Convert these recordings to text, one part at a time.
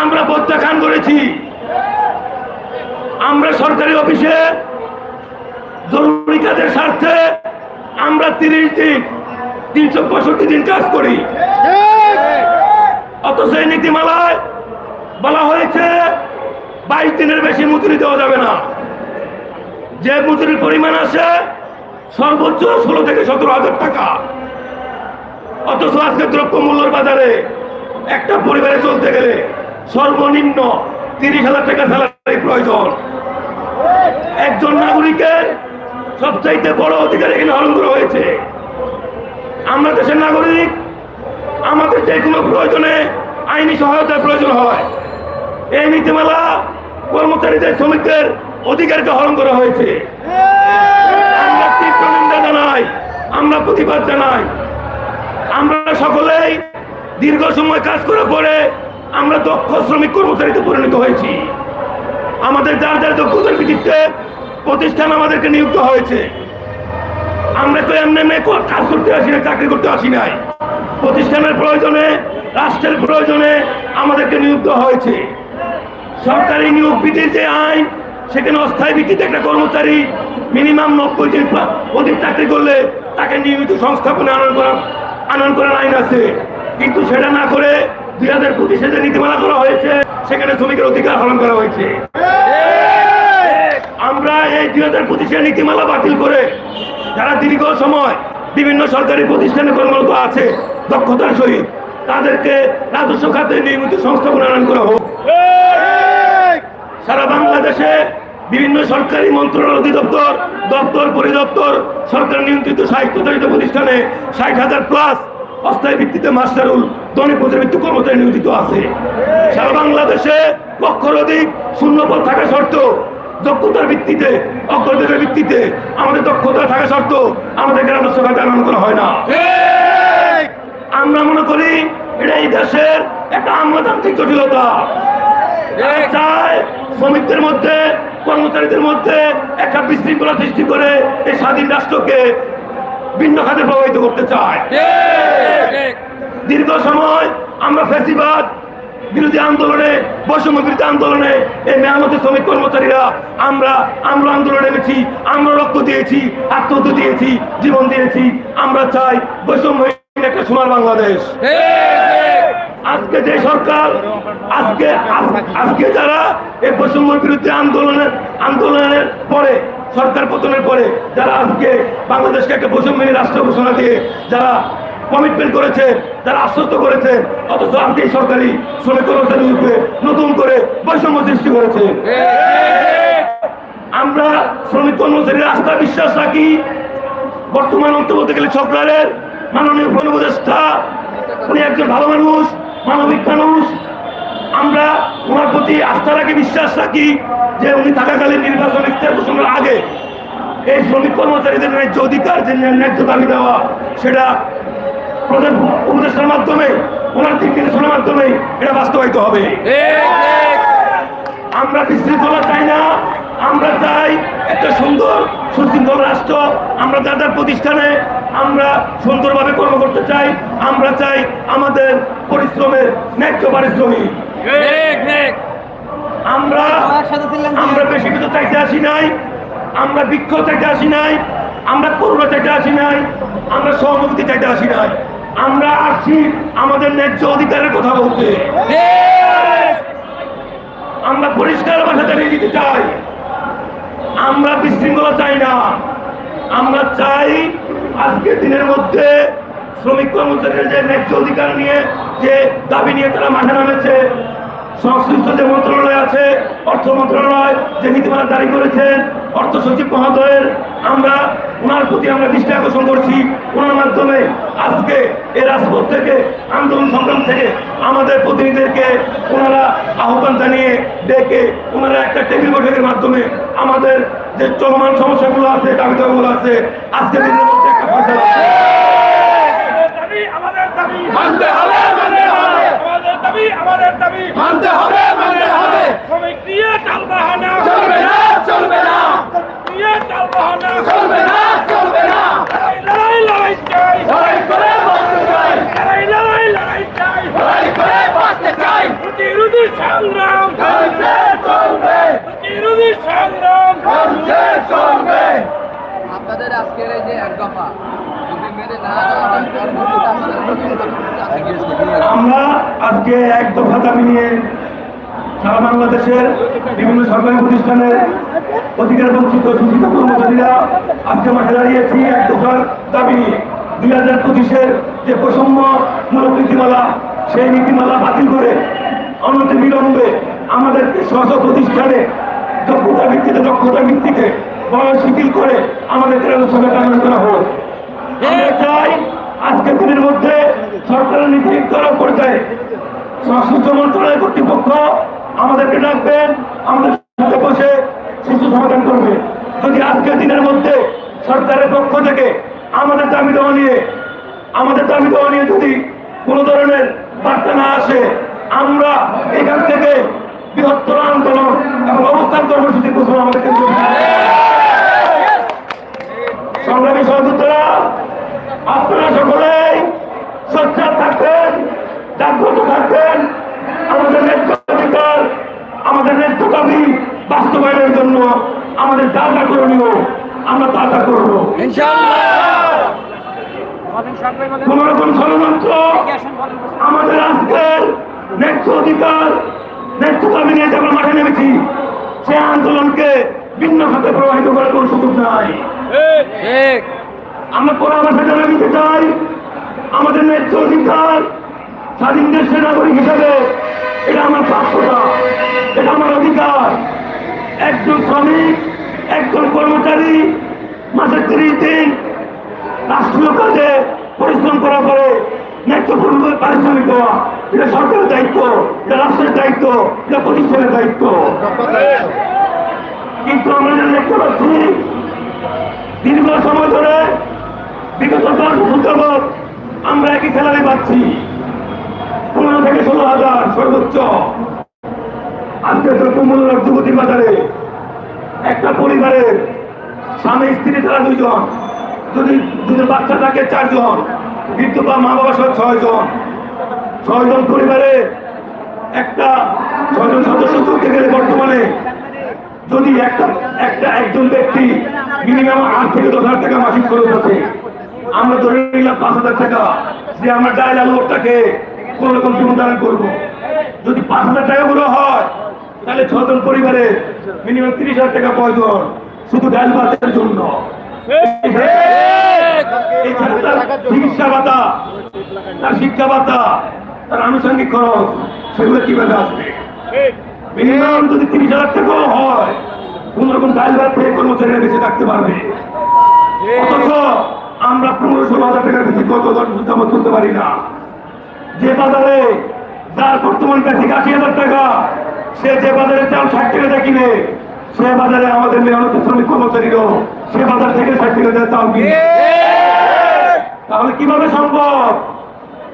আমরা প্রত্যাখ্যান করেছি। আমরা সরকারি অফিসে জরুরি কাজের স্বার্থে আমরা তিরিশ দিন, তিনশো পঁয়ষট্টি দিন কাজ করি। অথচ এই নীতিমালায় বলা হয়েছে, বাইশ দিনের বেশি মজুরি দেওয়া যাবে না। যে মজুরির পরিমাণ আছে সর্বোচ্চ ষোলো থেকে সতেরো হাজার টাকা। অথচ আজকে দ্রব্য মূল্যের বাজারে একটা পরিবারে চলতে গেলে সর্বনিম্ন তিরিশ হাজার টাকা স্যালারি প্রয়োজন। একজন নাগরিকের সবচাইতে বড় অধিকার এখানে হরণ করা হয়েছে। আমরা দেশের নাগরিক, আমাদের যে কোনো প্রয়োজনে আইনি সহায়তার প্রয়োজন হয়। এই নীতিমালা কর্মচারীদের, শ্রমিকদের অধিকারকে হরণ করা হয়েছে। আমরা তীব্র নিন্দা জানাই, আমরা প্রতিবাদ জানাই। আমরা সকলেই দীর্ঘ সময় কাজ করার পরে আমরা দক্ষ শ্রমিক কর্মচারীতে পরিণত হয়েছি। আমাদের যার যার দক্ষতার ভিত্তিতে প্রতিষ্ঠান আমাদেরকে নিযুক্ত হয়েছে। আমরা তো এমনি এমনি কাজ করতে আসি না চাকরি করতে আসি নাই। প্রতিষ্ঠানের প্রয়োজনে, রাষ্ট্রের প্রয়োজনে আমাদেরকে নিযুক্ত হয়েছে। সরকারি নিয়োগ বিধির যে আইন, সেখানে অস্থায়ী ভিত্তিতে একটা কর্মচারী মিনিমাম নব্বই দিন অধিক চাকরি করলে তাকে নিয়মিত সংস্থাপনে আনয়ন করা আনয়ন করার আইন আছে। কিন্তু সেটা না করে দুই হাজার পঁচিশে নীতিমালা করা হয়েছে, সেখানে শ্রমিকের অধিকার হরণ করা হয়েছে। আমরা এই দুই হাজার পঁচিশের নীতিমালা বাতিল করে যারা দীর্ঘ সময় বিভিন্ন সরকারি প্রতিষ্ঠানে কর্মরত আছে, দক্ষতার সহিত, তাদেরকে রাজস্ব খাতে নিয়মিত সংস্থাপন আনয়ন করা হোক। সারা বাংলাদেশে বিভিন্ন সরকারি মন্ত্রণালয় অধিদপ্তর, দপ্তর পরিদপ্তর, সরকার নিয়ন্ত্রিত সাহিত্যচালিত প্রতিষ্ঠানে ষাট হাজার প্লাস অস্থায়ী ভিত্তিতে মাস্টারুল দৈনিক ভিত্তিক কর্মচারী নিয়োজিত আছে। সারা বাংলাদেশে পক্ষর অধিক শূন্যপদ থাকা সত্ত্বেও দক্ষতার ভিত্তিতে অগ্রতার ভিত্তিতে আমাদের দক্ষতা থাকা সত্ত্বেও আমাদের রাজস্ব খাতে আনয়ন করা হয় না। আমরা মনে করি এটা এই দেশের একটা আমলাতান্ত্রিক জটিলতা। চায় শ্রমিকদের মধ্যে কর্মচারীদের মধ্যে একটা বিশৃঙ্খলা সৃষ্টি করে এই স্বাধীন রাষ্ট্রকে ভিন্ন খাতে প্রভাবিত করতে চায়। দীর্ঘ সময় আমরা ফেসিবাদ বিরোধী আন্দোলনে, বৈষম্য বিরোধী আন্দোলনে এই মেহনতি শ্রমিক কর্মচারীরা আমরা আমরা আন্দোলনে নেমেছি, আমরা রক্ত দিয়েছি, আত্মহত্যা দিয়েছি, জীবন দিয়েছি। আমরা চাই বৈষম্যহীন একটা সোনার বাংলাদেশ। আজকে যে সরকার, আজকে আজকে যারা এই বৈষম্যের বিরুদ্ধে আন্দোলনের আন্দোলনের পরে সরকার পতনের পরে যারা আজকে বাংলাদেশকে একটা বৈষম্যহীন রাষ্ট্র ঘোষণা দিয়ে যারা কমিটমেন্ট করেছে, যারা আশ্বস্ত করেছে, অথচ আজকে সরকারি শ্রমিক কর্মচারীর নতুন করে বৈষম্য সৃষ্টি করেছে। আমরা শ্রমিক কর্মচারীর আস্থা বিশ্বাস রাখি। বর্তমান অন্ত বলতে গেলে সরকারের মাননীয় উপদেষ্টা, উনি একজন ভালো মানুষ, মানবিক মানুষ। আমরা ওনার প্রতি আস্থা রাখি, বিশ্বাস রাখি যে উনি থাকাকালীন নির্বাচন ইস্তার ঘোষণার আগে এই শ্রমিক কর্মচারীদের ন্যায্য অধিকার, যে ন্যায্য দাবি দেওয়া, সেটা প্রধান উপদেষ্টার মাধ্যমে, ওনার দিক নির্দেশনার মাধ্যমে এটা বাস্তবায়িত হবে। আমরা বিশৃঙ্খলা চাই না, আমরা চাই একটা সুন্দর সুশৃঙ্খল রাষ্ট্র, আমরা যার প্রতিষ্ঠানে আমরা সুন্দরভাবে কর্ম করতে চাই, আমরা চাই আমাদের পরিশ্রমের ন্যায্য পারিশ্রমিক আমরা আমরা বেশি কিছু চাইতে আসি নাই। আমরা বৃক্ষ চাইতে আসি নাই। আমরা করুণা চাইতে আসি নাই। আমরা সহমতি চাইতে আসি নাই। আমরা আসছি আমাদের ন্যায্য অধিকারের কথা বলতে। আমরা পরিষ্কার ভাষা চালিয়ে দিতে চাই। আমরা বিশৃঙ্খলা চাই না। আমরা চাই আজকে দিনের মধ্যে শ্রমিক কর্মচারীদের যে ন্যায্য অধিকার নিয়ে যে দাবি নিয়ে তারা মাঠে নামেছে সংশ্লিষ্ট যে মন্ত্রণালয় আছে অর্থ মন্ত্রণালয় যে নীতিমালা জারি করেছেন অর্থ সচিব মহোদয়ের আমরা ওনার প্রতি আমরা দৃষ্টি আকর্ষণ করছি। ওনার মাধ্যমে আজকে এই রাজপথ থেকে আন্দোলন সংগ্রাম থেকে আমাদের প্রতিনিধিদেরকে ওনারা আহ্বান জানিয়ে ডেকে ওনারা একটা টেবিল বৈঠকের মাধ্যমে আমাদের যে চলমান সমস্যাগুলো আছে দাবি দাবিগুলো আছে আজকে দিনের মধ্যে একটা ফয়সালা। আমাদের দাবি মানতে হবে আমাদের দাবি আমাদের দাবি। মানতে হবে মানতে হবে। শ্রমিক নিয়ে টাল বাহানা। চলবে না চলবে না। নিয়ে টাল বাহানা। চলবে না চলবে না। লড়াই লড়াই চাই। লড়াই করে বাঁচতে চাই। লড়াই লড়াই লড়াই চাই। লড়াই করে বাঁচতে চাই। প্রতি বিরোধী সংগ্রাম। চলবে চলবে। বিরোধী সংগ্রাম। চলবে চলবে। আপনাদের আজকের এই যে এক দফা আমরা আজকে এক দফা দাবি নিয়ে সারা বাংলাদেশের বিভিন্ন সরকারি প্রতিষ্ঠানের অধিকার বঞ্চিত শোষিত কর্মচারীরা আজকে মাঠে দাঁড়িয়েছি এক দফার দাবি নিয়ে। দুই হাজার পঁচিশের যে বৈষম্যমূলক নীতিমালা, সেই নীতিমালা বাতিল করে অনতি বিলম্বে আমাদেরকে স্ব প্রতিষ্ঠানে যোগ্যতা ভিত্তিতে দক্ষতা ভিত্তিতে বয়স শিথিল করে আমাদেরকে আলোচনা কামনা করা হোক। আমরা চাই আজকের দিনের মধ্যে সরকারের নীতি করার পর্যায়ে সংশ্লিষ্ট মন্ত্রণালয় কর্তৃপক্ষ আমাদেরকে ডাকবেন, আমাদের সাথে বসে শিশু সমাধান করবে যদি আজকের দিনের মধ্যে সরকারের পক্ষ থেকে আমাদের দাবি দেওয়া নিয়ে, আমাদের দাবি দেওয়া নিয়ে যদি কোনো ধরনের বার্তা না আসে, আমরা এখান থেকে বৃহত্তর আন্দোলন এবং অবস্থান কর্মসূচি ঘোষণা হবে। সংগ্রামী সহযোদ্ধারা আপনারা সকলেই সোচ্চার থাকবেন, জাগ্রত থাকবেন। আমাদের ন্যায্য অধিকার, আমাদের ন্যায্য বাস্তবায়নের জন্য আমাদের যা করণীয় আমরা তা তা করব। কোন রকম ষড়যন্ত্র আমাদের আজকের ন্যায্য অধিকার ন্যায্য দাবি নিয়ে যখন মাঠে নেমেছি, সে আন্দোলনকে ভিন্ন খাতে প্রবাহিত করার কোনো সুযোগ নাই। আমরা জানা দিতে চাই। আমাদের ন্যায্য অধিকার স্বাধীন দেশের নাগরিক হিসাবে, এটা আমার প্রাপ্যতা, এটা আমার অধিকার। একজন শ্রমিক, একজন কর্মচারী মাসের তিরিশ দিন রাষ্ট্রীয় কাজে পরিশ্রম করার পরে ন্যায্য পূর্ব পারিশ্রমিক দেওয়া, এটা সরকারের দায়িত্ব, এটা রাষ্ট্রের দায়িত্ব, এটা প্রতিষ্ঠানের দায়িত্ব। কিন্তু আমরা দেখতে পাচ্ছি দীর্ঘ সময় ধরে বিগত দশ বছর আমরা একই স্যালারি পাচ্ছি। পনেরো থেকে ষোলো হাজার সর্বোচ্চ। আজকে দ্রব্যমূল্য যুবতী বাজারে একটা পরিবারের স্বামী, স্ত্রী তারা দুইজন। যদি যদি বাচ্চা থাকে, চারজন। বৃদ্ধ বা মা বাবা সহ ছয়জন। ছয়জন পরিবারে একটা ছয়জন সদস্য চলতে গেলে বর্তমানে যদি একটা একটা একজন ব্যক্তি মিনিমাম আট থেকে দশ হাজার টাকা মাসিক খরচ আছে। আমরা ধরে নিলাম পাঁচ হাজার টাকা যে আমরা ডাইল আলু ওটাকে কোন রকম জীবনধারণ করব। যদি পাঁচ হাজার টাকা গুলো হয়, তাহলে ছজন পরিবারে মিনিমাম তিরিশ হাজার টাকা প্রয়োজন শুধু ডাইল ভাতের জন্য। চিকিৎসা ভাতা, তার শিক্ষা ভাতা, তার আনুষঙ্গিক খরচ, সেগুলো কীভাবে আসবে? মিনিমাম যদি তিরিশ হাজার টাকাও হয়, কোন রকম ডাইল ভাত কর্মচারীরা বেঁচে থাকতে পারবে। অথচ আমরা পনেরো ষোলো হাজার টাকার বেশি কত দামত করতে পারি না। যে বাজারে যার বর্তমান বেশি আশি হাজার টাকা, সে যে বাজারে চাল ষাট টাকা কিনে, সে বাজারে আমাদের মেহনত শ্রমিক কর্মচারীরও সে বাজার থেকে ষাট টাকা চাল কিনে। তাহলে কীভাবে সম্ভব?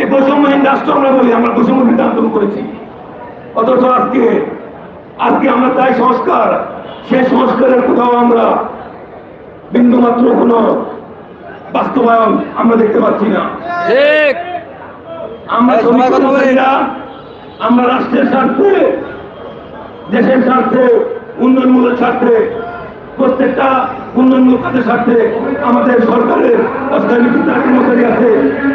এই বৈষম্যহীন রাষ্ট্র আমরা বলি, আমরা বৈষম্যহীন আন্দোলন করেছি। অথচ আজকে আজকে আমরা চাই সংস্কার। সেই সংস্কারের কোথাও আমরা বিন্দুমাত্র কোনো বাস্তবায়ন আমরা দেখতে পাচ্ছি না। আমরা শ্রমিক। কর্মচারীরা আমরা রাষ্ট্রের স্বার্থে দেশের স্বার্থে উন্নয়নমূলক স্বার্থে প্রত্যেকটা উন্নয়নমূলক কাজের স্বার্থে আমাদের সরকারের অস্থায়ী কর্মচারী আছে।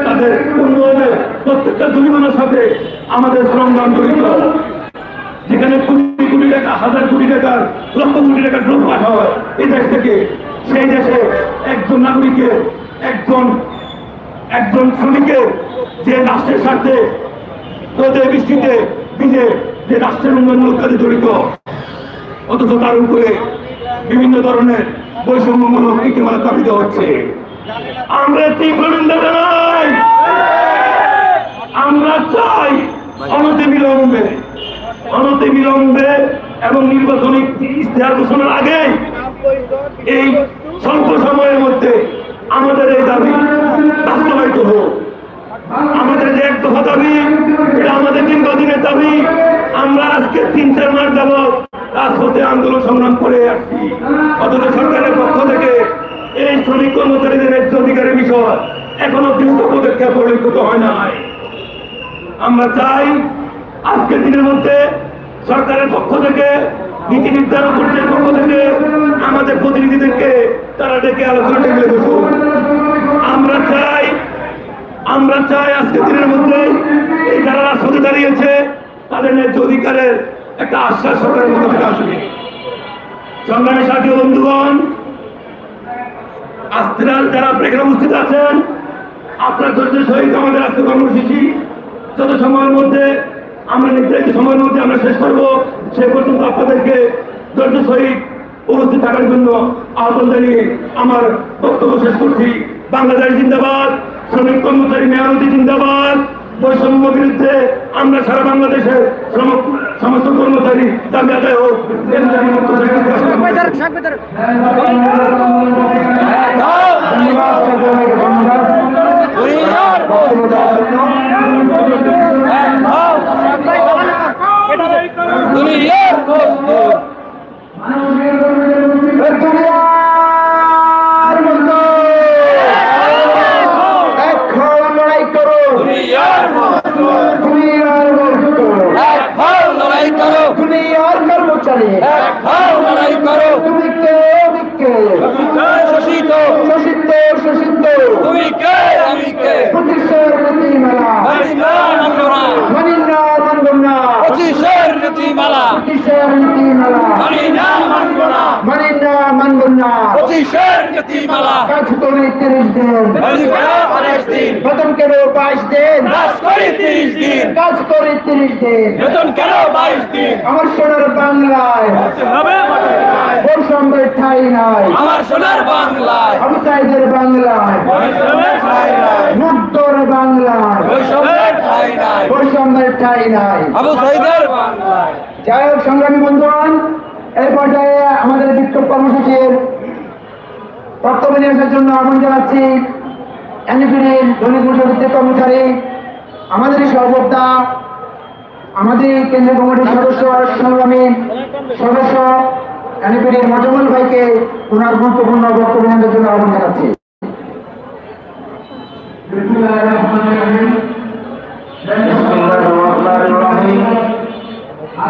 তাদের উন্নয়নের প্রত্যেকটা জরিমানার সাথে আমাদের সংগ্রাম জড়িত। যেখানে কোটি কোটি টাকা হাজার কোটি টাকার লক্ষ কোটি টাকার ড্রোন পাঠ হয় এই দেশ থেকে সেই দেশে একজন নাগরিকের একজন একজন শ্রমিকের যে রাষ্ট্রের স্বার্থে রোদে বৃষ্টিতে ভিজে যে রাষ্ট্রের উন্নয়নমূলক কাজে জড়িত, অথচ তার উপরে বিভিন্ন ধরনের বৈষম্যমূলক নীতিমালা চাপিত হচ্ছে। আমরা তীব্র আমরা চাই অনতি বিলম্বে অনতি বিলম্বে এবং নির্বাচনী ইস্তেহার ঘোষণার আগে এই স্বল্প সময়ের মধ্যে আমাদের এই দাবি বাস্তবায়িত হোক। আমাদের যে এক দফা দাবি, এটা আমাদের দীর্ঘদিনের দাবি। আমরা আজকে তিন চার মাস যাব রাজপথে আন্দোলন সংগ্রাম করে আসছি। অথচ সরকারের পক্ষ থেকে এই শ্রমিক কর্মচারীদের ন্যায্য অধিকারের বিষয় এখনও দ্রুত পদক্ষেপ পরিলক্ষিত হয় নাই। আমরা চাই আজকের দিনের মধ্যে সরকারের পক্ষ থেকে নীতি নির্ধারণ পক্ষ থেকে আমাদের প্রতিনিধিদেরকে তারা ডেকে আলোচনা টেবিলে বসুন। আমরা চাই আমরা চাই আজকের দিনের মধ্যে এই যারা রাজপথে দাঁড়িয়েছে, তাদের ন্যায্য অধিকারের একটা আশ্বাস সরকারের মধ্যে থেকে আসবে সংগ্রামী সাথী বন্ধুগণ আস্তিরাল যারা আপনি উপস্থিত আছেন, আপনার ধৈর্যের সহিত আমাদের আজকে কর্মসূচি যত সময়ের মধ্যে, আমরা নির্ধারিত সময়ের মধ্যে আমরা শেষ করব, সে পর্যন্ত আপনাদেরকে ধৈর্য সহিত উপস্থিত থাকার জন্য আহ্বান জানিয়ে আমার বক্তব্য শেষ করছি। বাংলাদেশ জিন্দাবাদ শ্রমিক কর্মচারী মেয়রতি জিন্দাবাদ। বৈষম্য বিরুদ্ধে আমরা সারা বাংলাদেশের সমস্ত কর্মচারী দাবি আদায় হোক। এর জন্য আমি বক্তব্য শেষ করছি। এখন লড়াই করো দুনিয়ার মজদুর লড়াই করো দুনিয়ার কর্মচারী লড়াই করো তুমি কে আমি কে শোষিত শোষিত শোষিত তুমি কে আমি কে পঁচিশের নীতিমালা মানি না মানব না মানি না মানব না পঁচিশের নীতিমালা পঁচিশের নীতিমালা মানি না মানব না। পঁচিশের নীতিমালা কাজ করে তিরিশ দিন। মানি না দিন। বেতন কেন বাইশ দিন? কাজ করি তিরিশ দিন। কাজ করে তিরিশ দিন। বেতন কেন বাইশ দিন? আমার সোনার বাংলায়। বৈষম্যের ঠাই নাই। আমার সোনার বাংলায়। আবুসাইদের বাংলায়। বৈষম্যের মুক্তর বাংলায়। বৈষম্যের ঠাঁই নাই। বৈষম্যের ঠাই নাই। আবু সাইদের বাংলায়। যাই হোক, সংগ্রামী বন্ধুগণ, এই পর্যায়ে আমাদের বিক্ষোভ কর্মসূচির বক্তব্য নিয়ে আসার জন্য আহ্বান জানাচ্ছি এনজিপির দৈনিক মুসলিদের কর্মচারী, আমাদেরই সর্বদা আমাদের কেন্দ্রীয় কমিটির সদস্য, সংগ্রামী সদস্য এনজিপির মজমুল ভাইকে ওনার গুরুত্বপূর্ণ বক্তব্য নেওয়ার জন্য আহ্বান জানাচ্ছি।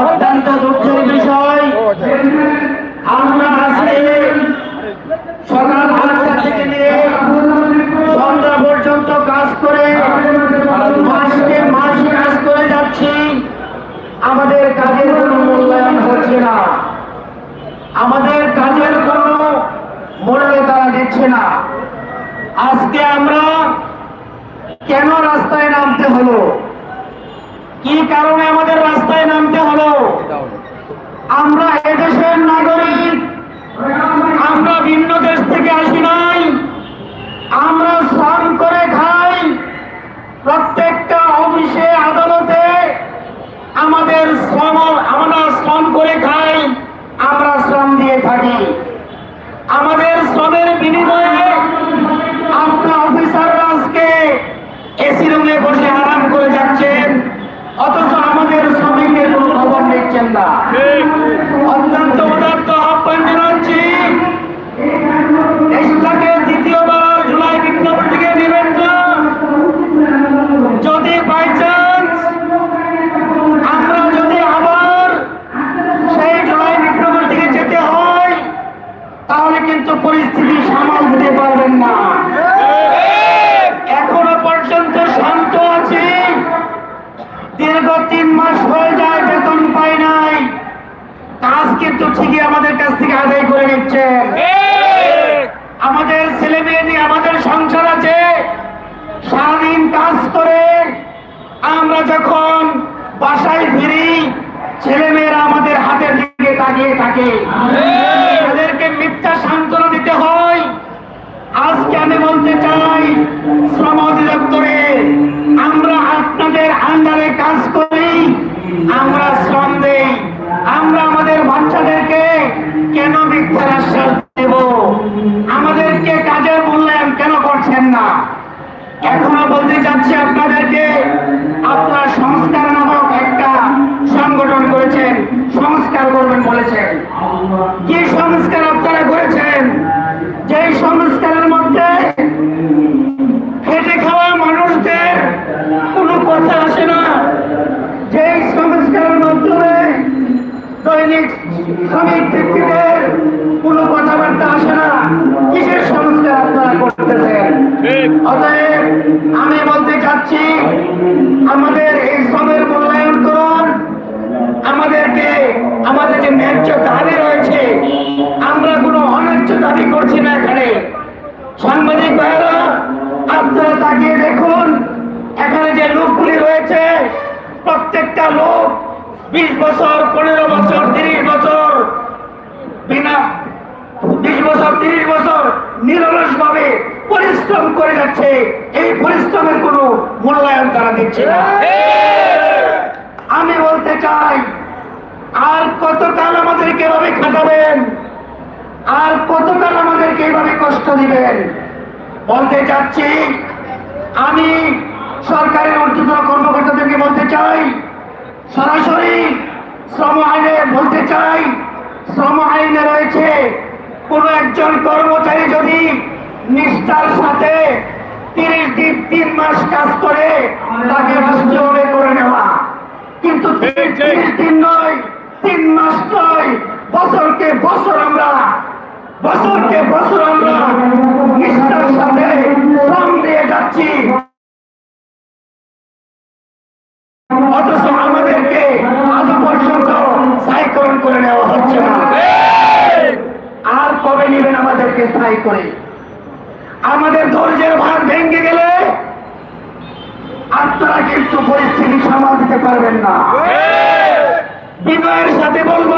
অত্যন্ত দুঃখের বিষয়। আমরা আজকে সকাল আটটা থেকে সন্ধ্যা পর্যন্ত কাজ করে মাসকে মাস কাজ করে যাচ্ছি। আমাদের কাজের কোনো মূল্যায়ন হচ্ছে না। আমাদের কাজের কোনো মূল্য তারা দিচ্ছে না। আজকে আমরা কেন রাস্তায় নামতে হলো? কি কারণে আমাদের রাস্তায় নামতে হলো? আমরা এদেশের নাগরিক। আমরা ভিন্ন দেশ থেকে আসি নাই। আমরা শ্রম করে খাই। প্রত্যেকটা অফিসে আদালতে আমাদের শ্রম আমরা শ্রম করে খাই আমরা শ্রম দিয়ে থাকি আমাদের শ্রমের বিনিময়ে আপনার অফিসাররা আজকে এসি রুমে বসে আরাম করে যাচ্ছেন অথচ আমাদের শ্রমিকের কোনো খবর নিচ্ছেন না অত্যন্ত উদাত্ত আহ্বান জানাচ্ছি দেশটাকে দ্বিতীয়বার জুলাই বিপ্লব থেকে নেবেন না যদি বাই চান্স আমরা যদি আবার সেই জুলাই বিপ্লবের দিকে যেতে হয় তাহলে কিন্তু পরিস্থিতি সামাল দিতে পারবেন না এখনও পর্যন্ত শান্ত আছি দীর্ঘ তিন মাস হয়ে যায় বেতন পাই নাই কাজ কিন্তু ঠিকই আমাদের কাছ থেকে আদায় করে নিচ্ছে। আমাদের ছেলে মেয়ে নিয়ে আমাদের সংসার আছে। সারাদিন কাজ করে আমরা যখন বাসায় ফিরি ছেলে মেয়েরা আমাদের হাতের দিকে তাকিয়ে থাকে। তাদেরকে মিথ্যা সান্ত্বনা দিতে হয়। আজকে আমি বলতে চাই শ্রম অধিদপ্তরে আমরা আপনাদের আন্ডারে কাজ করি আমরা সংস্কার বিশ বছর, পনেরো বছর, তিরিশ বছর, বিনা বিশ বছর, তিরিশ বছর নিরলস ভাবে পরিশ্রম করে যাচ্ছে, এই পরিশ্রমের কোনো মূল্যায়ন তারা দিচ্ছে না। আমি বলতে চাই, আর কতকাল আমাদেরকে এভাবে খাটাবেন? আর কতকাল আমাদেরকে এইভাবে কষ্ট দিবেন? বলতে চাচ্ছি, আমি সরকারের ঊর্ধ্বতন কর্মকর্তাদেরকে বলতে চাই সরাসরি শ্রম আইনে বলতে চাই শ্রম আইনে রয়েছে কোন একজন কর্মচারী যদি নিষ্ঠার সাথে তিরিশ দিন তিন মাস কাজ করে তাকে রাষ্ট্রীয়ভাবে করে নেওয়া। কিন্তু তিরিশ দিন নয় তিন মাস নয় বছরকে বছর আমরা বছরকে বছর আমরা নিষ্ঠার সাথে শ্রম দিয়ে যাচ্ছি অথচ আমাদেরকে আজ পর্যন্ত সাইকরণ করে নেওয়া হচ্ছে না আর কবে নেবেন স্থায়ী করে। আমাদের ধৈর্যের ভার ভেঙে গেলে আপনারা কিন্তু পরিস্থিতি সামাল দিতে পারবেন না। বিনয়ের সাথে বলব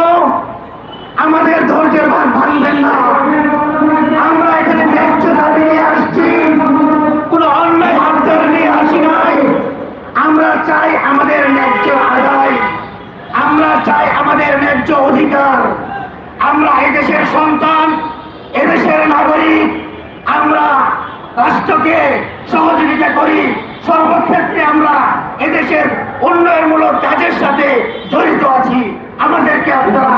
এদেশের উন্নয়নমূলক কাজের সাথে জড়িত আছি। আমাদেরকে আপনারা